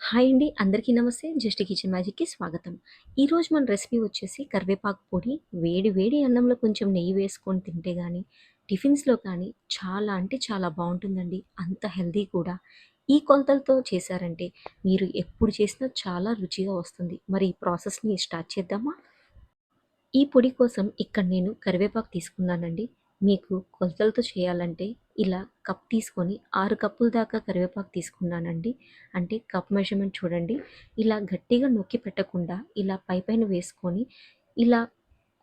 Hi అండి అందరికీ నమస్తే. జస్ట్ కిచెన్ మ్యాజిక్కి స్వాగతం. ఈరోజు మన రెసిపీ వచ్చేసి కరివేపాకు పొడి. వేడి వేడి అన్నంలో కొంచెం నెయ్యి వేసుకొని తింటే కానీ టిఫిన్స్లో కానీ చాలా అంటే చాలా బాగుంటుందండి. అంత హెల్దీ కూడా. ఈ కొలతలతో చేశారంటే మీరు ఎప్పుడు చేసినా చాలా రుచిగా వస్తుంది. మరి ఈ ప్రాసెస్ని స్టార్ట్ చేద్దామా? ఈ పొడి కోసం ఇక్కడ నేను కరివేపాకు తీసుకున్నానండి. మీకు కొలతలతో చేయాలంటే ఇలా కప్ తీసుకొని ఆరు కప్పుల దాకా కరివేపాకు తీసుకున్నానండి. అంటే కప్ మెజర్మెంట్ చూడండి. ఇలా గట్టిగా నొక్కి పెట్టకుండా ఇలా పై పైన వేసుకొని ఇలా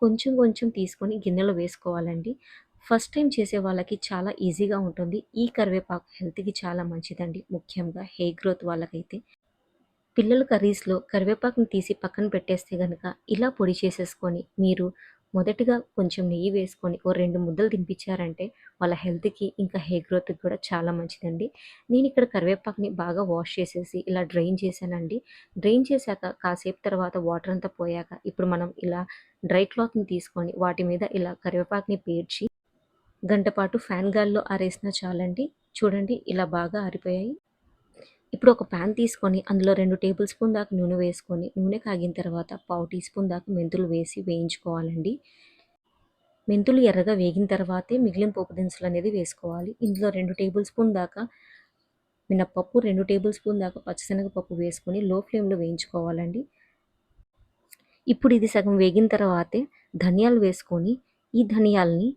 కొంచెం కొంచెం తీసుకొని గిన్నెలో వేసుకోవాలండి. ఫస్ట్ టైం చేసే వాళ్ళకి చాలా ఈజీగా ఉంటుంది. ఈ కరివేపాకు హెల్త్కి చాలా మంచిదండి. ముఖ్యంగా హెయిర్ గ్రోత్ వాళ్ళకైతే. పిల్లల కర్రీస్లో కరివేపాకుని తీసి పక్కన పెట్టేస్తే కనుక ఇలా పొడి చేసేసుకొని మీరు మొదటిగా కొంచెం నెయ్యి వేసుకొని ఓ రెండు ముద్దలు తినిపించారంటే వాళ్ళ హెల్త్కి ఇంకా హెయిర్ గ్రోత్కి కూడా చాలా మంచిదండి. నేను ఇక్కడ కరివేపాకుని బాగా వాష్ చేసేసి ఇలా డ్రైన్ చేశానండి. డ్రైన్ చేశాక కాసేపు తర్వాత వాటర్ అంతా పోయాక ఇప్పుడు మనం ఇలా డ్రై క్లాత్ని తీసుకొని వాటి మీద ఇలా కరివేపాకుని పేర్చి గంట పాటు ఫ్యాన్ గాల్లో ఆరేసినా చాలండి. చూడండి ఇలా బాగా ఆరిపోయాయి. ఇప్పుడు ఒక ప్యాన్ తీసుకొని అందులో రెండు టేబుల్ స్పూన్ దాకా నూనె వేసుకొని నూనె కాగిన తర్వాత పావు టీ స్పూన్ దాకా మెంతులు వేసి వేయించుకోవాలండి. మెంతులు ఎర్రగా వేగిన తర్వాతే మిగిలిన పోపు దినుసులు అనేది వేసుకోవాలి. ఇందులో రెండు టేబుల్ స్పూన్ దాకా మినప్పప్పు రెండు టేబుల్ స్పూన్ దాకా పచ్చిశనగపప్పు వేసుకొని లో ఫ్లేమ్లో వేయించుకోవాలండి. ఇప్పుడు ఇది సగం వేగిన తర్వాతే ధనియాలు వేసుకొని ఈ ధనియాలని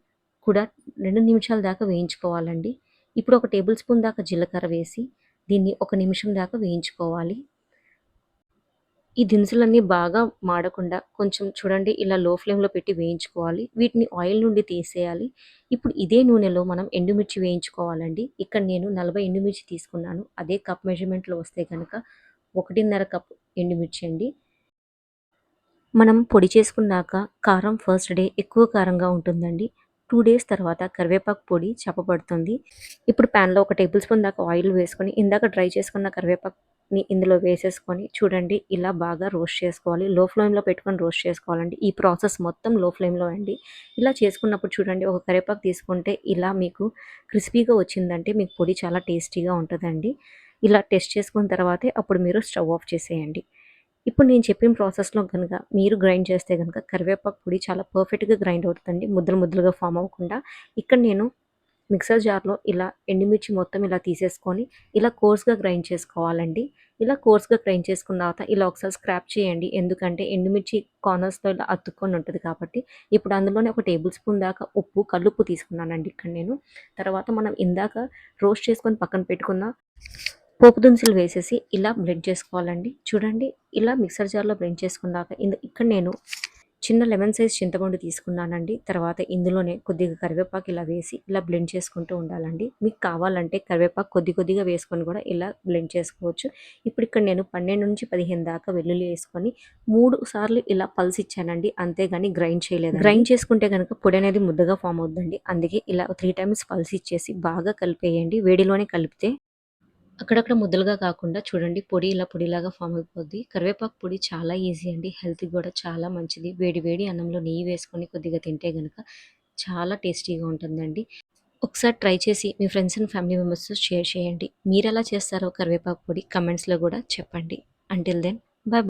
కూడా రెండు నిమిషాల దాకా వేయించుకోవాలండి. ఇప్పుడు ఒక టేబుల్ స్పూన్ దాకా జీలకర్ర వేసి దీన్ని ఒక నిమిషం దాకా వేయించుకోవాలి. ఈ దినుసులన్నీ బాగా మాడకుండా కొంచెం చూడండి ఇలా లో ఫ్లేమ్లో పెట్టి వేయించుకోవాలి. వీటిని ఆయిల్ నుండి తీసేయాలి. ఇప్పుడు ఇదే నూనెలో మనం ఎండుమిర్చి వేయించుకోవాలండి. ఇక్కడ నేను నలభై ఎండుమిర్చి తీసుకున్నాను. అదే కప్ మెజర్మెంట్లో వస్తే కనుక ఒకటిన్నర కప్ ఎండుమిర్చి అండి. మనం పొడి చేసుకున్నాక కారం ఫస్ట్ డే ఎక్కువ కారంగా ఉంటుందండి. టూ డేస్ తర్వాత కరివేపాకు పొడి చెప్పబడుతుంది. ఇప్పుడు ప్యాన్లో ఒక టేబుల్ స్పూన్ దాకా ఆయిల్ వేసుకొని ఇందాక డ్రై చేసుకున్న కరివేపాకుని ఇందులో వేసేసుకొని చూడండి ఇలా బాగా రోస్ట్ చేసుకోవాలి. లో ఫ్లేమ్లో పెట్టుకొని రోస్ట్ చేసుకోవాలండి. ఈ ప్రాసెస్ మొత్తం లో ఫ్లేమ్లో అండి. ఇలా చేసుకున్నప్పుడు చూడండి ఒక కరివేపాకు తీసుకుంటే ఇలా మీకు క్రిస్పీగా వచ్చిందంటే మీకు పొడి చాలా టేస్టీగా ఉంటుందండి. ఇలా టెస్ట్ చేసుకున్న తర్వాతే అప్పుడు మీరు స్టవ్ ఆఫ్ చేసేయండి. ఇప్పుడు నేను చెప్పిన ప్రాసెస్లో కనుక మీరు గ్రైండ్ చేస్తే కనుక కరివేపాకు పొడి చాలా పర్ఫెక్ట్గా గ్రైండ్ అవుతుందండి. ముద్దలు ముద్దలుగా ఫామ్ అవ్వకుండా ఇక్కడ నేను మిక్సర్ జార్లో ఇలా ఎండుమిర్చి మొత్తం ఇలా తీసేసుకొని ఇలా కోర్స్గా గ్రైండ్ చేసుకోవాలండి. ఇలా కోర్స్గా గ్రైండ్ చేసుకున్న తర్వాత ఇలా ఒకసారి స్క్రాప్ చేయండి. ఎందుకంటే ఎండుమిర్చి కార్నర్స్లో ఇలా అతుక్కొని ఉంటుంది కాబట్టి ఇప్పుడు అందులోనే ఒక టేబుల్ స్పూన్ దాకా ఉప్పు కల్లుప్పు తీసుకున్నానండి ఇక్కడ నేను. తర్వాత మనం ఇందాక రోస్ట్ చేసుకొని పక్కన పెట్టుకున్న పోపు దినుసులు వేసేసి ఇలా బ్లెండ్ చేసుకోవాలండి. చూడండి ఇలా మిక్సర్ జార్లో బ్లెండ్ చేసుకున్నాక ఇక్కడ నేను చిన్న లెమన్ సైజ్ చింతపండు తీసుకున్నానండి. తర్వాత ఇందులోనే కొద్దిగా కరివేపాకు ఇలా వేసి ఇలా బ్లెండ్ చేసుకుంటూ ఉండాలండి. మీకు కావాలంటే కరివేపాకు కొద్ది కొద్దిగా వేసుకొని కూడా ఇలా బ్లెండ్ చేసుకోవచ్చు. ఇప్పుడు ఇక్కడ నేను పన్నెండు నుంచి పదిహేను దాకా వెల్లుల్లి వేసుకొని మూడు సార్లు ఇలా పల్స్ ఇచ్చానండి. అంతేగాని గ్రైండ్ చేయలేదు గ్రైండ్ చేసుకుంటే కనుక పొడి అనేది ముద్దగా ఫామ్ అవుతుందండి అందుకే ఇలా త్రీ టైమ్స్ పల్స్ ఇచ్చేసి బాగా కలిపేయండి. వేడిలోనే కలిపితే అక్కడక్కడ ముద్దలుగా కాకుండా చూడండి పొడి ఇలా పొడిలాగా ఫామ్ అయిపోద్ది. కరివేపాకు పొడి చాలా ఈజీ అండి. హెల్త్కి కూడా చాలా మంచిది. వేడి వేడి అన్నంలో నెయ్యి వేసుకొని కొద్దిగా తింటే కనుక చాలా టేస్టీగా ఉంటుందండి. ఒకసారి ట్రై చేసి మీ ఫ్రెండ్స్ అండ్ ఫ్యామిలీ మెంబర్స్తో షేర్ చేయండి. మీరు ఎలా చేస్తారో కరివేపాకు పొడి కమెంట్స్లో కూడా చెప్పండి. Until then